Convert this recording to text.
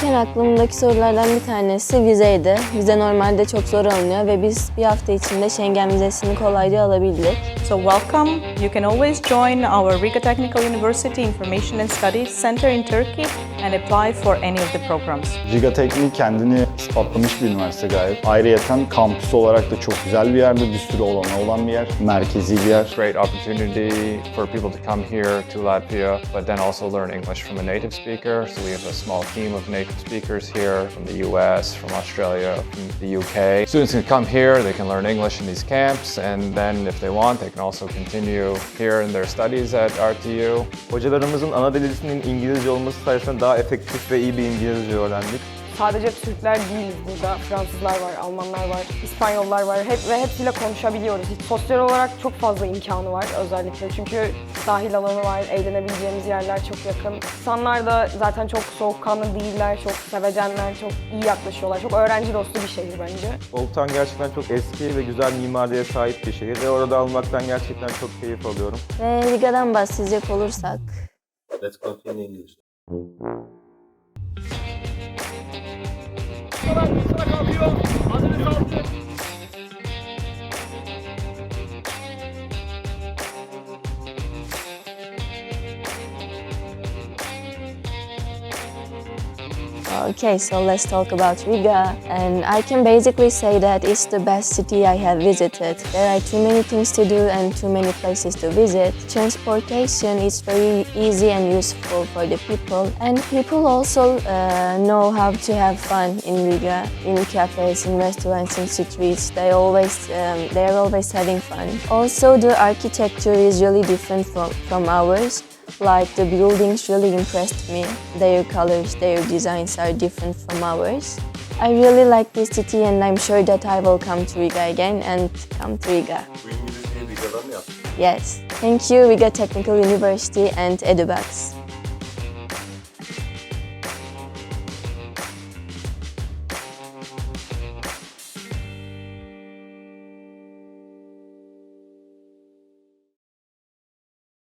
gelirken aklımdaki sorulardan bir tanesi vizeydi. Vize normalde çok zor alınıyor ve biz bir hafta içinde Schengen vizesini kolayca alabildik. So welcome. You can always join our Riga Technical University Information and Studies Center in Turkey and apply for any of the programs. Riga Teknik kendini ispatlamış bir üniversite gayet. Ayrıyeten kampüs olarak da çok güzel bir yerde, bir sürü olanağı olan bir yer. Merkezi bir yer. great opportunity for people to come here to Latvia, but then also learn English from a native speaker. So we have a small team of native speakers here from the US, from Australia, from the UK. Students can come here, they can learn English in these camps, and then if they want, they can also continue here in their studies at RTU. Hocalarımızın ana dilisinin İngilizce olması sayesinde daha efektif ve iyi bir İngilizce öğrendik. Sadece Türkler değiliz burada. Fransızlar var, Almanlar var, İspanyollar var. Hep ve hepsiyle konuşabiliyoruz. Sosyal olarak çok fazla imkanı var özellikle. Çünkü sahil alanı var, eğlenebileceğimiz yerler çok yakın. İnsanlar da zaten çok soğukkanlı değiller, çok sevecenler, çok iyi yaklaşıyorlar. Çok öğrenci dostu bir şehir bence. Old Town gerçekten çok eski ve güzel mimariye sahip bir şehir ve orada almaktan gerçekten çok keyif alıyorum. Ve Riga'dan bahsedecek olursak, Let's continue in English. Okay, so let's talk about Riga. And I can basically say that it's the best city I have visited. There are too many things to do and too many places to visit. Transportation is very easy and useful for the people. And people also uh, know how to have fun in Riga, in cafes, in restaurants, in streets. They always, um, they're always having fun. Also, the architecture is really different from, from ours. Like the buildings really impressed me. Their colors, their designs are different from ours. I really like this city and I'm sure that I will come to Riga again and come to Riga. Bu İngilizceyi Riga'da mı yaptın? Yes. Thank you, Riga Technical University and EduBugs.